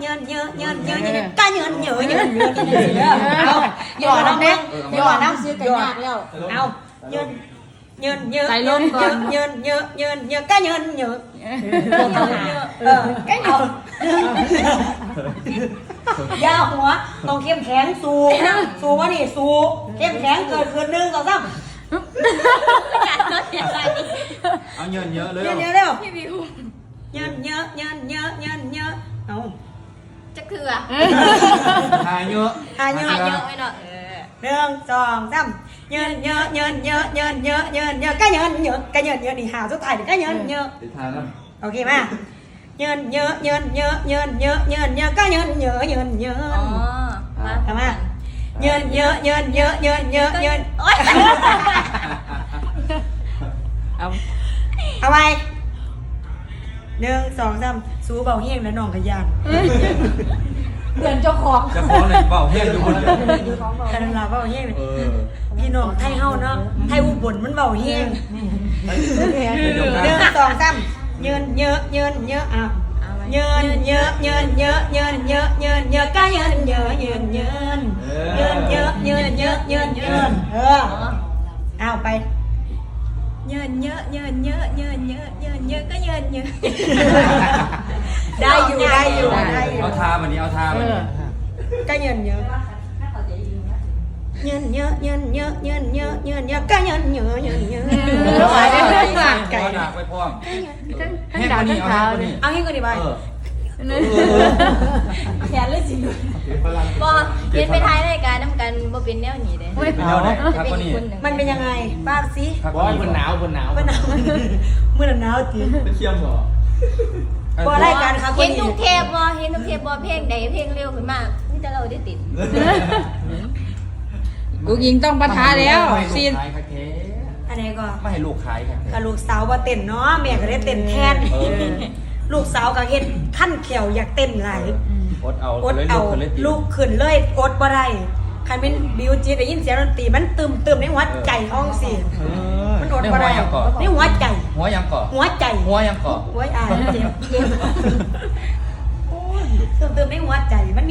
เยินเยอะเยินเยอะเยินก็เยินเยอะเยินเยอะเยินเยอะเอาหย่อน้ำเนี่ยหย่อน้ำซื้อกันยากแล้วเอาเยินเยินเยอะใส่ลมก่อนเยินเยอะเยินเยอะก็เยินเยอะเออเอายาหัวต้องเข้มแข็งสู้สู้วะนี่สู้เข้มแข็งเกิดขึ้นหนึ่งสองสามเอาเงินเยอะเลยเดี๋ยวเดี๋ยวเร็วเยินเยอะเยินเยอะเยินเยอะเอา จะเถื่อทายเยอะหาเยอะหายเยอะไว้หน่อยหนึ่งสองสามเยินเยอะเยินเยอะเยินเยอะเยินเยอะก็เยินเยอะก็เยินเยอะนี่หาสุดท้ายนี่ก็เยินเยอะติดทายแล้วโอเคไหมเยินเยอะเยินเยอะเยินเยอะเยินเยอะก็เยินเยอะเยินเยอะอ๋อมาทำไมเยินเยอะเยินเยอะเยินเยอะเยินโอ๊ย เอา เอาไป หนึ่งสองสามสู้เบาเฮี้ยงและน้องขยันเดือนเจ้าของจะฟ้องเลยเปล่าเฮี้ยนอยู่คนเดียวแต่เวลาเบาเฮี้ยงเออพี่น้องไทยเฮาเนาะไทยอุบลมันเบาเฮี้ยงเดี๋ยวหกันึ่นงสองสามเยินเยอะเยินเยอะอะเอาไว้เยินเยอะเยินเยอะเยินเยอะเยินเยอะก็เยินเยอะเยินเยินเยินเยอะเยินเยอะเยินเยินเออเอาไปเยินเยอะเยินเยอะเยิน เยอะเยินเยอะก็เยินเยอะ ได้อยู่ได้อยู่ได้อยู่เอาทาวันนี้เอาทาเอวันนี้อก็เยินเยอะเยินเยอะเยินเยอะเยินเยอะเยินเยอะก็เยินเยอะเยินเยอะหลายได้ทั้งหลังไก่ไก่หนักไปพร้อมทั้งดาวทั้งขาวเนี่ยเอางี้ก็ดีไปเออแขนเลยสิบ่เรียนไปท้ายรายการน้ำกันบ่ เป็นแนวนี้เด้เป็นเท่าไหร่ครับเป็วันนอีนี้กคนหนึ่งมันเป็นยังไงป้าสิครับบอยบนหนาวบนหนาวมันหนาวเมื่อหนาวจีเป็นเชี่ยมเหรอพอรายการครับเห็นทุกเทปบ่เห็นทุกเทปบ่เพลงใดเพลงเร็วขึ้นมานี่แต่เราได้ติดลูกยิงต้องปะทะแล้วไม่ให้ซีลูนกขายค่ะเคอันไหนก็ไม่ให้ลูกขายค่ะกับลูกสาวว่าเต้นเนาะแม่ก็ได้เต้นแทนเออลูกสาวก็เฮ็ดขั้นเขียวอยากเต้นหลายอดเอาอดเลยเอาลูกคนเลยตีลูกขึ้นเลยอดบ่ได้ คันเป็นบิวจีได้ยินเสียงดนตรีมันตึมตึมในหัวใจห้องสิเออมันอดในบ่หัวได้ยังก่อในหัวใจ หัวยังก่อหัวใจหัวยังก่อหัวอายเจ็บเจ็บตึมตึมในหัวใจมัน